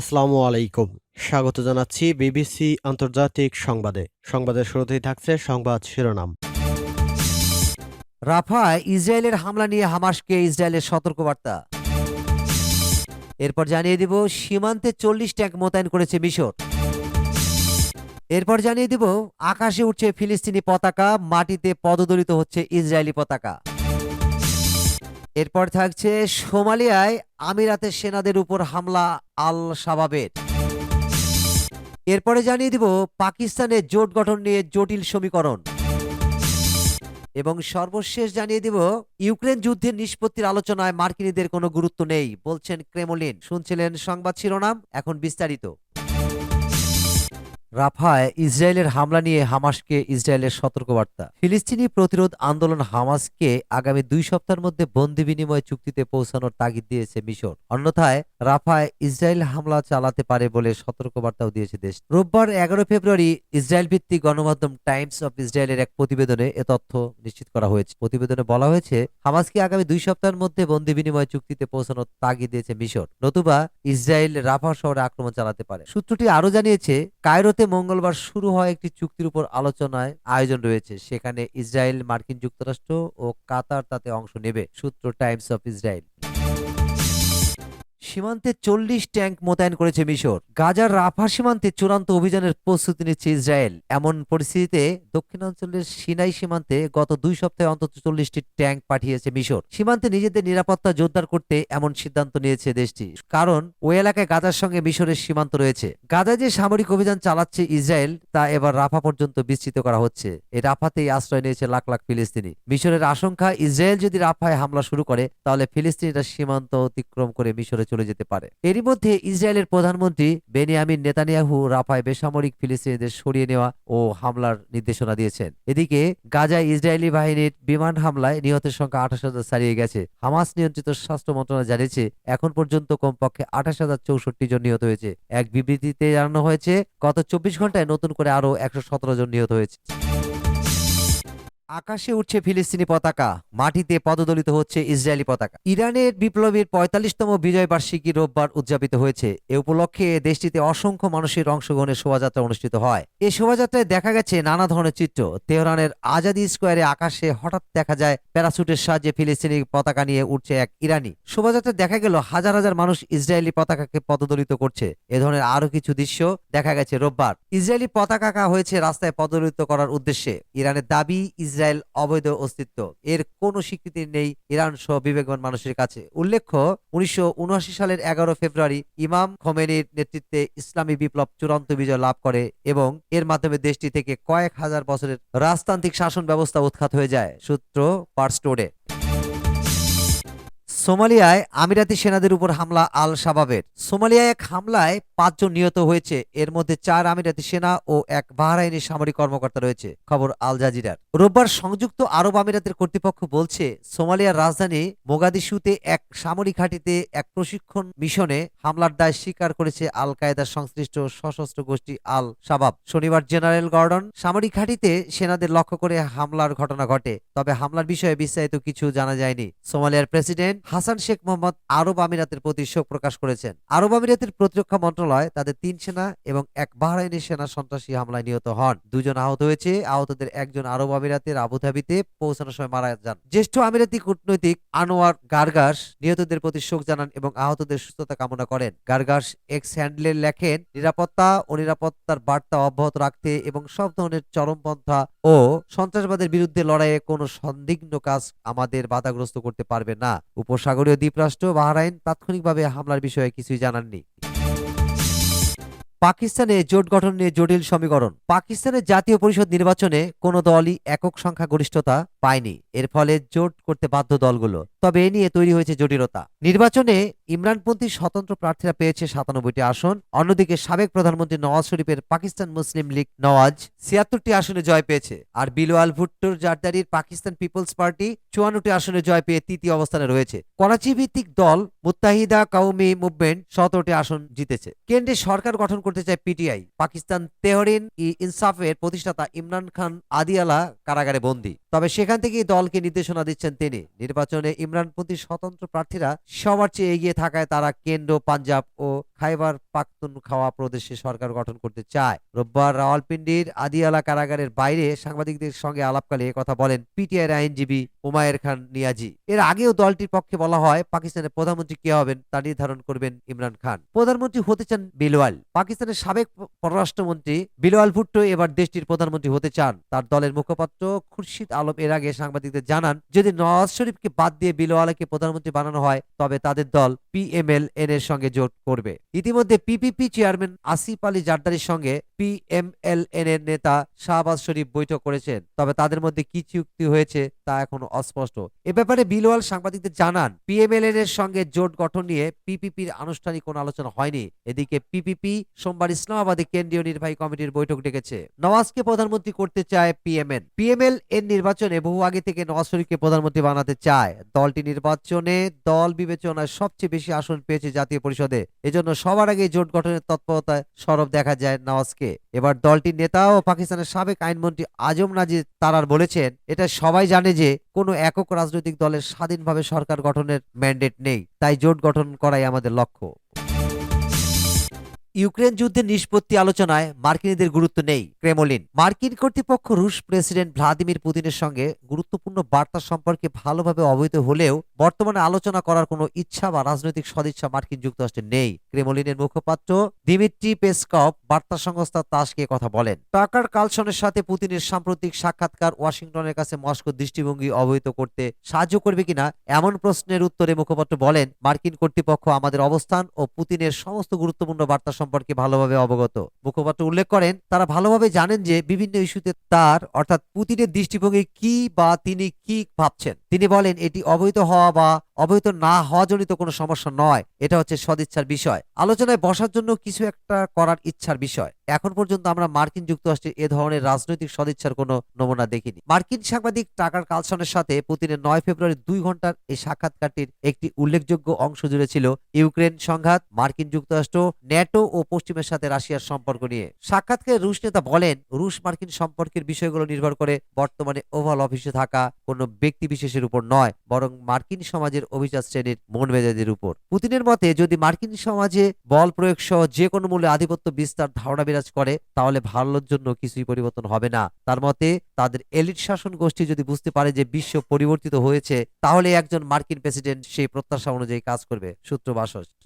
আসসালামু আলাইকুম। স্বাগত জানাচ্ছি বিবিসি আন্তর্জাতিক সংবাদে। সংবাদের শুরুতেই থাকছে সংবাদ শিরোনাম। রাফায় ইসরায়েলের হামলা নিয়ে হামাসকে ইসরায়েলের সতর্কবার্তা। এরপর জানিয়ে দিব, সীমান্তে চল্লিশ ট্যাঙ্ক মোতায়েন করেছে মিশর। এরপর জানিয়ে দিব, আকাশে উঠছে ফিলিস্তিনি পতাকা, মাটিতে পদদলিত হচ্ছে ইসরায়েলি পতাকা। এরপর থাকছে সোমালিয়ায় আমিরাতের সেনাদের উপর হামলা আল শাবাবের এরপরে জানিয়ে দিব পাকিস্তানে জোট গঠন নিয়ে জটিল সমীকরণ। এবং সর্বশেষ জানিয়ে দিব, ইউক্রেন যুদ্ধের নিষ্পত্তির আলোচনায় মার্কিনীদের কোনো গুরুত্ব নেই, বলছেন ক্রেমলিন। শুনছিলেন সংবাদ শিরোনাম, এখন বিস্তারিত। রাফায় ইসরায়েলের হামলা নিয়ে হামাসকে ইসরায়েলের সতর্কবার্তা। ফিলিস্তিনি প্রতিরোধ আন্দোলন হামাসকে আগামী দুই সপ্তাহের মধ্যে বন্দি বিনিময় চুক্তিতে পৌঁছানোর তাগিদ দিয়েছে মিশর। অন্যথায় রাফায় ইসরায়েল হামলা চালাতে পারে বলে সতর্কবার্তাও দিয়েছে দেশ। রোববার এগারো ফেব্রুয়ারি ইসরায়েল ভিত্তিক গণমাধ্যম টাইমস অফ ইসরায়েলের এক প্রতিবেদনে এ তথ্য নিশ্চিত করা হয়েছে। প্রতিবেদনে বলা হয়েছে, হামাসকে আগামী দুই সপ্তাহের মধ্যে বন্দি বিনিময় চুক্তিতে পৌঁছানোর তাগিদ দিয়েছে মিশর। নতুবা ইসরায়েল রাফা শহরে আক্রমণ চালাতে পারে। সূত্রটি আরও জানিয়েছে, কায়রোতে মঙ্গলবার শুরু হয় একটি চুক্তির উপর আলোচনায় আয়োজন রয়েছে। সেখানে ইসরায়েল, মার্কিন যুক্তরাষ্ট্র ও কাতার তাতে অংশ নেবে, সূত্র টাইমস অফ ইসরায়েল। সীমান্তে চল্লিশ ট্যাঙ্ক মোতায়েন করেছে মিশর। গাজার রাফা সীমান্তে চূড়ান্ত অভিযানের প্রস্তুতি নিচ্ছে ইসরায়েল। এমন পরিস্থিতিতে দক্ষিণাঞ্চলের সিনাই সীমান্তে গত দুই সপ্তাহে অন্তত চল্লিশটি ট্যাঙ্ক পাঠিয়েছে মিশর। সীমান্তে নিজেদের নিরাপত্তা জোরদার করতে এমন সিদ্ধান্ত নিয়েছে দেশটি, কারণ ওই এলাকায় গাজার সঙ্গে মিশরের সীমান্ত রয়েছে। গাজায় যে সামরিক অভিযান চালাচ্ছে ইসরায়েল, তা এবার রাফা পর্যন্ত বিস্তৃত করা হচ্ছে। এই রাফাতেই আশ্রয় নিয়েছে লাখ লাখ ফিলিস্তিনি। মিশরের আশঙ্কা, ইসরায়েল যদি রাফায় হামলা শুরু করে, তাহলে ফিলিস্তিনিরা সীমান্ত অতিক্রম করে মিশরে চলে যেতে পারে। এরই মধ্যে ইসরায়েলের প্রধানমন্ত্রী বেনিয়ামিন নেতানিয়াহু রাফায় বেসামরিক ফিলিস্তিনিদের সরিয়ে নেওয়া ও হামলার নির্দেশনা দিয়েছেন। এদিকে গাজায় ইসরায়েলি বাহিনীর বিমান হামলায় নিহতের সংখ্যা আঠাশ হাজার ছাড়িয়ে গেছে। হামাস নিয়ন্ত্রিত স্বাস্থ্য মন্ত্রণালয় জানিয়েছে, এখন পর্যন্ত কমপক্ষে আঠাশ হাজার চৌষট্টি জন নিহত হয়েছে। এক বিবৃতিতে জানানো হয়েছে, গত চব্বিশ ঘন্টায় নতুন করে আরও একশো সতেরো জন নিহত হয়েছে। আকাশে উঠছে ফিলিস্তিনি পতাকা, মাটিতে পদদলিত হচ্ছে ইসরায়েলি পতাকা। ইরানের বিপ্লবীর পঁয়তাল্লিশতম বিজয় বার্ষিকী রোববার উদযাপিত হয়েছে। এ উপলক্ষে দেশটিতে অসংখ্য মানুষের অংশগ্রহণের শোভাযাত্রা অনুষ্ঠিত হয়। এই শোভাযাত্রায় দেখা গেছে নানা ধরনের চিত্র। তেহরানের আজাদি স্কোয়ারে আকাশে হঠাৎ দেখা যায় প্যারাসুটের সাহায্যে ফিলিস্তিনি পতাকা নিয়ে উঠছে এক ইরানি। শোভাযাত্রায় দেখা গেল হাজার হাজার মানুষ ইসরায়েলি পতাকাকে পদদলিত করছে। এ ধরনের আরও কিছু দৃশ্য দেখা গেছে রোববার। ইসরায়েলি পতাকা হয়েছে রাস্তায় পদদলিত করার উদ্দেশ্যে। ইরানের দাবি ইসরায়েল অবৈধ অস্তিত্ব। এর কোনো স্বীকৃতি নেই ইরান সহ বিবেকবান মানুষের কাছে। উল্লেখ্য, উনিশশো উনআশি সালের এগারো ফেব্রুয়ারি ইমাম খোমেনির নেতৃত্বে ইসলামী বিপ্লব চূড়ান্ত বিজয় লাভ করে এবং এর মাধ্যমে দেশটি থেকে কয়েক হাজার বছরের রাজতান্ত্রিক শাসন ব্যবস্থা উৎখাত হয়ে যায়, সূত্র পার্সটোডে। সোমালিয়ায় আমিরাতি সেনাদের উপর হামলা আল শাবাবের সোমালিয়ায় এক হামলায় পাঁচজন নিহত হয়েছে। এর মধ্যে চার আমিরাতি সেনা ও এক বাহরাইনি সামরিক কর্মকর্তা রয়েছে, খবর আল জাজিরার। রোববার সংযুক্ত আরব আমিরাতের কর্তৃপক্ষ বলছে, সোমালিয়ার রাজধানী মোগাদিশুতে এক সামরিক ঘাঁটিতে এক প্রশিক্ষণ মিশনে হামলার দায় স্বীকার করেছে আল কায়েদার সংশ্লিষ্ট সশস্ত্র গোষ্ঠী আল শাবাব শনিবার জেনারেল গর্ডন সামরিক ঘাঁটিতে সেনাদের লক্ষ্য করে হামলার ঘটনা ঘটে, তবে হামলার বিষয়ে বিস্তারিত কিছু জানা যায়নি। সোমালিয়ার প্রেসিডেন্ট হাসান শেখ মোহাম্মদ আরব আমিরাতের প্রতি শোক প্রকাশ করেছেন। আরব আমিরাতের প্রতিরক্ষা মন্ত্রণালয় তাদের তিন সেনা এবং এক বাহরাইনি সেনা সন্ত্রাসী হামলায় নিহত হন। দুজন আহত হয়েছে। আহতদের একজন আরব আমিরাতের আবুধাবিতে পৌঁছানোর সময় মারা যান। জ্যেষ্ঠ আমিরাতি কূটনৈতিক আনোয়ার গার্গাস নিহতদের প্রতি শোক জানান এবং আহতদের সুস্থতা কামনা করেন। গার্গাস এক্স হ্যান্ডেলে লেখেন, নিরাপত্তা ও নিরাপত্তার বার্তা অব্যাহত রাখতে এবং সব ধরনের চরমপন্থা ও সন্ত্রাসবাদের বিরুদ্ধে লড়াইয়ে কোনো সন্দিগ্ধ কাজ আমাদের বাধাগ্রস্ত করতে পারবে না। উপসাগরীয় দ্বীপরাষ্ট্র বাহরাইন তাৎক্ষণিকভাবে হামলার বিষয়ে কিছুই জানাননি। পাকিস্তানে জোট গঠন নিয়ে জটিল সমীকরণ। পাকিস্তানের জাতীয় পরিষদ নির্বাচনে কোনো দলই একক সংখ্যা গরিষ্ঠতা পায়নি। এর ফলে জোট করতে বাধ্য দলগুলো। তবে এ নিয়ে তৈরি হয়েছে জটিলতা। নির্বাচনে ইমরানপন্থী স্বতন্ত্র প্রার্থীরা পেয়েছে সাতানব্বইটি আসন। অন্যদিকে সাবেক প্রধানমন্ত্রী নওয়াজ শরীফের পাকিস্তান মুসলিম লীগ নওয়াজ ছিয়াত্তরটি আসনে জয় পেয়েছে। আর বিলোয়াল ভুট্টোর জারদারির পাকিস্তান পিপলস পার্টি চুয়ান্নটি আসনে জয় পেয়ে তৃতীয় অবস্থানে রয়েছে। করাচি ভিত্তিক দল মুত্তাহিদা কাউমি মুভমেন্ট সতেরোটি আসন জিতেছে। কেন্দ্রে সরকার গঠন করতে চায় পিটিআই। পাকিস্তান তেহরিন ই ইনসাফের প্রতিষ্ঠাতা ইমরান খান আদিয়ালা কারাগারে বন্দী। তবে সেখান থেকেই দলকে নির্দেশনা দিচ্ছেন তিনি। নির্বাচনে ইমরানপন্থী স্বতন্ত্র প্রার্থীরা সবার চেয়ে এগিয়ে থাকায় তারা কেন্দ্র, পাঞ্জাব ও খাইবার পাখতুনখাওয়া প্রদেশে সরকার গঠন করতে চায়। রোববার রাওয়ালপিন্ডির আদিয়ালা কারাগারের বাইরে সাংবাদিকদের সঙ্গে আলাপকালে কথা বলেন পিটিআইয়ের আইনজীবী উমায়ের খান নিয়াজি। এর আগেও দলটির পক্ষে বলা হয়, পাকিস্তানের প্রধানমন্ত্রী কে হবেন তা নির্ধারণ করবেন ইমরান খান। প্রধানমন্ত্রী হতে চান বিলওয়াল। পাকিস্তানের সাবেক পররাষ্ট্রমন্ত্রী বিলওয়াল ভুট্টো এবার দেশটির প্রধানমন্ত্রী হতে চান। তার দলের মুখপাত্র খুরশিদ আলম এর আগে সাংবাদিকদের জানান, যদি নওয়াজ শরীফকে বাদ দিয়ে বিলওয়ালাকে প্রধানমন্ত্রী বানানো হয়, তবে তাদের দল পিএমএল এন এর সঙ্গে জোট করবে। ইতিমধ্যে পিপিপি চেয়ারম্যান আসিফ আলী জারদারির সঙ্গে পিএমএল এন এর নেতা শাহবাজ শরীফ বৈঠক করেছেন। তবে তাদের মধ্যে কি চুক্তি হয়েছে তা এখনও অস্পষ্ট। এ ব্যাপারে বিলওয়াল সাংবাদিকদের জানান পিএমএলএন এর সঙ্গে জোট গঠন নিয়ে পিপিপির আনুষ্ঠানিক কোনো আলোচনা হয়নি। এদিকে পিপিপি সোমবার ইসলামাবাদে কেন্দ্রীয় নির্বাহী কমিটির বৈঠক ডেকেছে। নওয়াজকে প্রধানমন্ত্রী করতে চায় পিএমএন। পিএমএল এর নির্বাচনে বহু আগে থেকে নওয়াজ শরীফকে প্রধানমন্ত্রী বানাতে চায়। দলটি নির্বাচনে দল বিবেচনায় সবচেয়ে বেশি আসন পেয়েছে জাতীয় পরিষদে। এজন্য সবার আগে জোট গঠনের তৎপরতায় সরব দেখা যায় নওয়াজকে। এবার দলটির নেতা ও পাকিস্তানের সাবেক আইনমন্ত্রী আজম নাজির তারার বলেছেন, এটা সবাই জানে যে কোনো একক রাজনৈতিক দলের স্বাধীনভাবে সরকার গঠনের ম্যান্ডেট নেই, তাই জোট গঠন করাই আমাদের লক্ষ্য। ইউক্রেন যুদ্ধের নিষ্পত্তি আলোচনায় মার্কিনীদের গুরুত্ব নেই ক্রেমলিন। মার্কিন কর্তৃপক্ষ রুশ প্রেসিডেন্ট ভ্লাদিমির পুতিনের সঙ্গে গুরুত্বপূর্ণ বার্তা সম্পর্কে ভালোভাবে অবহিত হলেও বর্তমানে আলোচনা করার কোনো ইচ্ছা বা রাজনৈতিক সদিচ্ছা মার্কিন যুক্তরাষ্ট্রের নেই। ক্রেমলিনের মুখপাত্র দিমিত্রি পেসকপ বার্তা সংস্থা তাসকে কথা বলেন। টাকার কালসনের সাথে পুতিনের সাম্প্রতিক সাক্ষাৎকার ওয়াশিংটনের কাছে মস্কো দৃষ্টিভঙ্গি অবহিত করতে সাহায্য করবে কিনা এমন প্রশ্নের উত্তরে মুখপাত্র বলেন, মার্কিন কর্তৃপক্ষ আমাদের অবস্থান ও পুতিনের সমস্ত গুরুত্বপূর্ণ বার্তা সম্পর্কে ভালোভাবে অবগত। মুখপাত্র উল্লেখ করেন, তারা ভালোভাবে জানেন যে বিভিন্ন ইস্যুতে তার, অর্থাৎ পুতিনের দৃষ্টিভঙ্গি কি বা তিনি কি ভাবছেন। তিনি বলেন, এটি অবৈধ হওয়া বা অবহিত না হওয়া জনিত কোনো সমস্যা নয়। এটা হচ্ছে সদিচ্ছার বিষয়। আলোচনায় বসার জন্য কিছু একটা করার ইচ্ছার বিষয়। এখন পর্যন্ত আমরা মার্কিন যুক্তরাষ্ট্রে এ ধরনের রাজনৈতিক সদিচ্ছার কোনো নমুনা দেখিনি। মার্কিন সাংবাদিক টাকার কালসনের সাথে পুতিনের নয় ফেব্রুয়ারি দুই ঘণ্টার এই সাক্ষাৎকারটির একটি উল্লেখযোগ্য অংশ জুড়ে ছিল ইউক্রেন সংঘাত, মার্কিন যুক্তরাষ্ট্র, ন্যাটো ও পশ্চিমের সাথে রাশিয়ার সম্পর্ক নিয়ে। সাক্ষাৎকারে রুশ নেতা বলেন, রুশ মার্কিন সম্পর্কের বিষয়গুলো নির্ভর করে বর্তমানে ওভাল অফিসে থাকা কোনো ব্যক্তি বিশেষের উপর নয়, বরং মার্কিন সমাজের অভিজাত শ্রেণির মন মেজাজের উপর। পুতিনের মতে, যদি মার্কিন সমাজে বল প্রয়োগ সহ যে কোনো মূল্যে আধিপত্য বিস্তার ধারণা বিরাজ করে, তাহলে ভালোর জন্য কিছুই পরিবর্তন হবে না। তার মতে, তাদের এলিট শাসন গোষ্ঠী যদি বুঝতে পারে যে বিশ্ব পরিবর্তিত হয়েছে, তাহলে একজন মার্কিন প্রেসিডেন্ট সেই প্রত্যাশা অনুযায়ী কাজ করবে। সূত্র বাসস